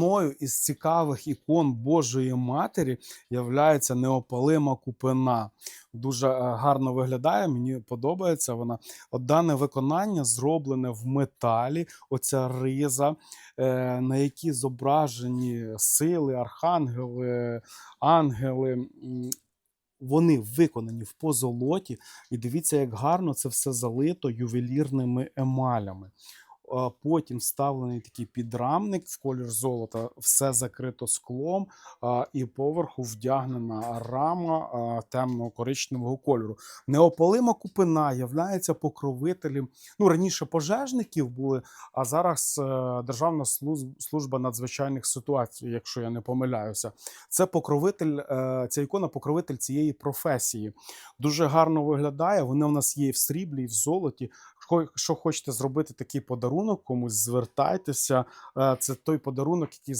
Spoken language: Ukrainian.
Одною із цікавих ікон Божої Матері являється неопалима купина. Дуже е, гарно виглядає, мені подобається вона. От дане виконання зроблене в металі. Оця риза, е, на якій зображені сили, архангели, ангели. Вони виконані в позолоті, і дивіться, як гарно це все залито ювелірними емалями. Потім вставлений такий підрамник в колір золота, все закрито склом, і поверху вдягнена рама а, темно-коричневого кольору. Неопалима купина являється покровителем. Ну раніше пожежників були, а зараз е, Державна служба надзвичайних ситуацій, якщо я не помиляюся. Це покровитель, е, ця ікона покровитель цієї професії. Дуже гарно виглядає. Вони у нас є і в сріблі, і в золоті. Що хочете зробити такий подарунок комусь, звертайтеся. Е, Це той подарунок, який